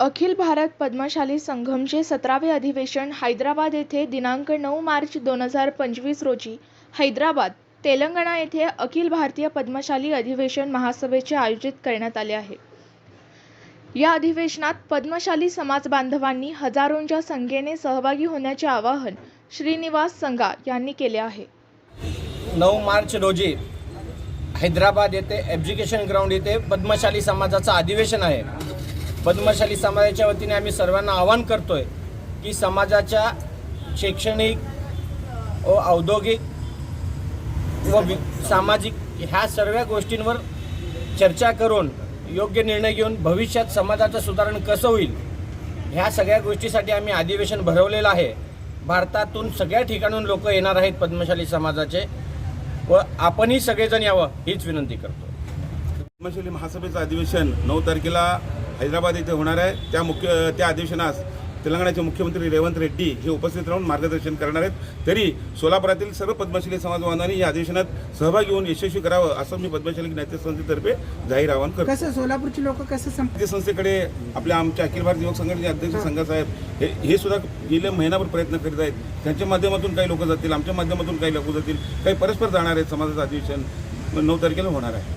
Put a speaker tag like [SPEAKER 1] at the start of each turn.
[SPEAKER 1] अखिल भारत पद्मशाली संघमचे सतरावे अधिवेशन हैदराबाद येथे दिनांक नऊ मार्च दोन हजार पंचवीस रोजी. हैदराबाद तेलंगणा येथे अखिल भारतीय पद्मशाली अधिवेशन महासभेचे आयोजित करण्यात आले आहे. या अधिवेशनात पद्मशाली समाज बांधवांनी हजारोंच्या संख्येने सहभागी होण्याचे आवाहन श्रीनिवास संगा यांनी केले आहे.
[SPEAKER 2] नऊ मार्च रोजी हैदराबाद येथे एज्युकेशन ग्राउंड येथे पद्मशाली समाजाचं अधिवेशन आहे. पद्मशाली समाजाच्या वतीने आम्ही सर्वांना आवाहन करतोय की समाजाच्या शैक्षणिक व औद्योगिक व वि- सामाजिक ह्या सर्व गोष्टींवर चर्चा करून योग्य निर्णय घेऊन भविष्यात समाजाचं सुधारण कसं होईल ह्या सगळ्या गोष्टीसाठी आम्ही अधिवेशन भरवलेलं आहे. भारतातून सगळ्या ठिकाणून लोक येणार आहेत पद्मशाली समाजाचे व आपणही सगळेजण यावं हीच विनंती करतो.
[SPEAKER 3] पद्मशाली महासभेचं अधिवेशन नऊ तारखेला हैदराबाद येथे होणार आहे. त्या मुख्य त्या अधिवेशनास तेलंगणाचे मुख्यमंत्री रेवंत रेड्डी हे उपस्थित राहून मार्गदर्शन करणार आहेत. तरी सोलापुरातील सर्व पद्मशाली समाज बांधवांनी या अधिवेशनात सहभागी होऊन यशस्वी करावं असं मी पद्मशाली ज्ञाते संस्थेतर्फे जाहीर आवाहन करतो.
[SPEAKER 4] कसं सोलापूरची लोक कसं
[SPEAKER 3] ज्ञाते संस्थेकडे आपल्या आमच्या अखिल भारतीय युवक संघटनेचे अध्यक्ष संघासाहेब हे हे सुद्धा गेले महिनाभर प्रयत्न करीत आहेत. त्यांच्या माध्यमातून काही लोक जातील आमच्या माध्यमातून काही लोक जातील काही परस्पर जाणार आहेत. समाजाचं अधिवेशन नऊ तारखेला होणार आहे.